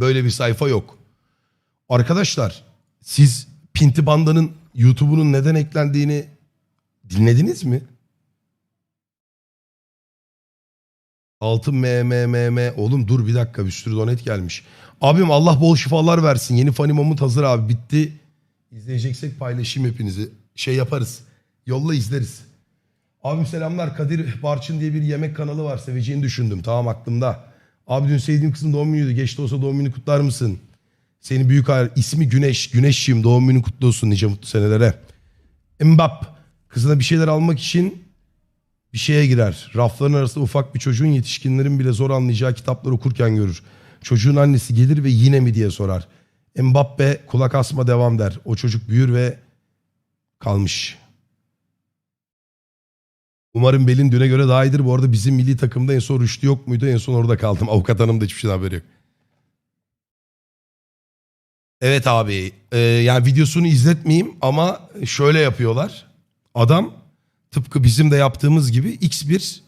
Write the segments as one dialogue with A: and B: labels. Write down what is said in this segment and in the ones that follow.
A: Böyle bir sayfa yok. Arkadaşlar siz Pinti Banda'nın YouTube'unun neden eklendiğini dinlediniz mi? Altın M M M M oğlum dur bir dakika bir sürü donet gelmiş. Abim Allah bol şifalar versin. Yeni Moment hazır abi bitti. İzleyeceksek paylaşayım hepinizi. Şey yaparız. Yolla izleriz. Abim selamlar. Kadir Barçın diye bir yemek kanalı var. Seveceğini düşündüm. Tamam aklımda. Abi dün sevdiğim kızın doğum günüydü. Geç de olsa doğum gününü kutlar mısın? Seni büyük hayal. İsmi Güneş. Güneşçiyim. Doğum günün kutlu olsun nice mutlu senelere. Mbap. Kızına bir şeyler almak için bir şeye girer. Rafların arasında ufak bir çocuğun yetişkinlerin bile zor anlayacağı kitaplar okurken görür. Çocuğun annesi gelir ve yine mi diye sorar. Mbappe kulak asma devam der. O çocuk büyür ve kalmış. Umarım Belin düne göre daha iyidir. Bu arada bizim milli takımda en son Rüştü yok muydu? En son orada kaldım. Avukat hanım da hiçbir şeyden haberi yok. Evet abi. e, yani videosunu izletmeyeyim ama şöyle yapıyorlar. Adam tıpkı bizim de yaptığımız gibi X1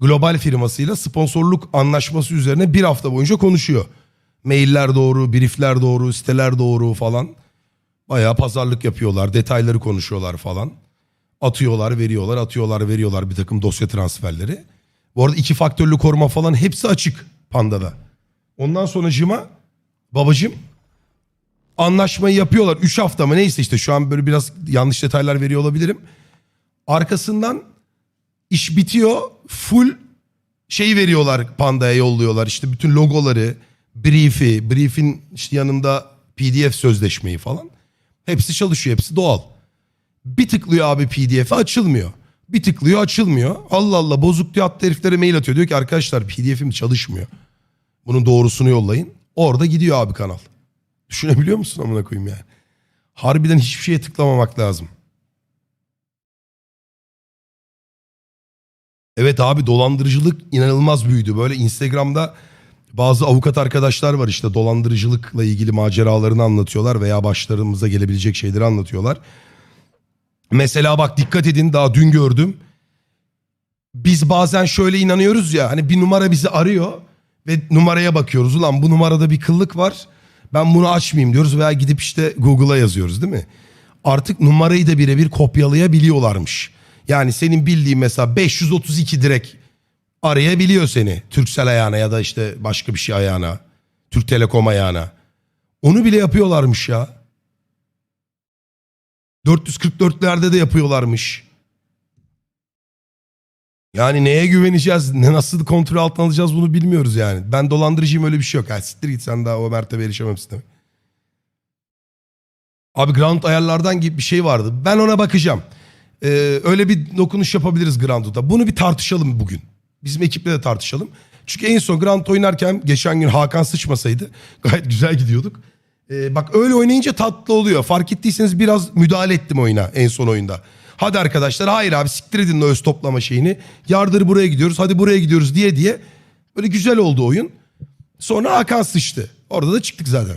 A: global firmasıyla sponsorluk anlaşması üzerine bir hafta boyunca konuşuyor. Mailler doğru, briefler doğru, siteler doğru falan. Bayağı pazarlık yapıyorlar, detayları konuşuyorlar falan. Atıyorlar, veriyorlar, atıyorlar, veriyorlar bir takım dosya transferleri. Bu arada iki faktörlü koruma falan hepsi açık Panda'da. Ondan sonra cima babacım anlaşmayı yapıyorlar. Üç hafta mı neyse işte şu an böyle biraz yanlış detaylar veriyor olabilirim. Arkasından iş bitiyor. Full şey veriyorlar Panda'ya yolluyorlar. İşte bütün logoları, brief'i, brief'in işte yanında PDF sözleşmeyi falan. Hepsi çalışıyor, hepsi doğal. Bir tıklıyor abi pdf'e açılmıyor. Bir tıklıyor açılmıyor. Allah Allah bozuk diyor hatta heriflere mail atıyor. Diyor ki arkadaşlar pdf'im çalışmıyor. Bunun doğrusunu yollayın. Orada gidiyor abi kanal. Düşünebiliyor musun amına koyayım yani? Harbiden hiçbir şeye tıklamamak lazım. Evet abi dolandırıcılık inanılmaz büyüdü. Böyle Instagram'da bazı avukat arkadaşlar var işte dolandırıcılıkla ilgili maceralarını anlatıyorlar veya başlarımıza gelebilecek şeyleri anlatıyorlar. Mesela bak dikkat edin daha dün gördüm. Biz bazen şöyle inanıyoruz ya hani bir numara bizi arıyor ve numaraya bakıyoruz. Ulan bu numarada bir kıllık var ben bunu açmayayım diyoruz veya gidip işte Google'a yazıyoruz değil mi? Artık numarayı da birebir kopyalayabiliyorlarmış. Yani senin bildiğin mesela 532 direkt arayabiliyor seni. Türksel ayağına ya da işte başka bir şey ayağına. Türk Telekom ayağına. Onu bile yapıyorlarmış ya. 444'lerde de yapıyorlarmış. Yani neye güveneceğiz, ne nasıl kontrol altına alacağız bunu bilmiyoruz yani. Ben dolandırıcıyım öyle bir şey yok. Ha, siktir git sen daha o mertebe erişememişsin demek. Abi ground ayarlardan gibi bir şey vardı. Ben ona bakacağım. Ee, öyle bir dokunuş yapabiliriz Ground'da. Bunu bir tartışalım bugün. Bizim ekiple de tartışalım. Çünkü en son Ground oynarken geçen gün Hakan sıçmasaydı gayet güzel gidiyorduk. Ee, bak öyle oynayınca tatlı oluyor. Fark ettiyseniz biraz müdahale ettim oyuna en son oyunda. Hadi arkadaşlar hayır abi siktir edin öz toplama şeyini. Yardır buraya gidiyoruz hadi buraya gidiyoruz diye diye. Böyle güzel oldu oyun. Sonra Hakan sıçtı. Orada da çıktık zaten.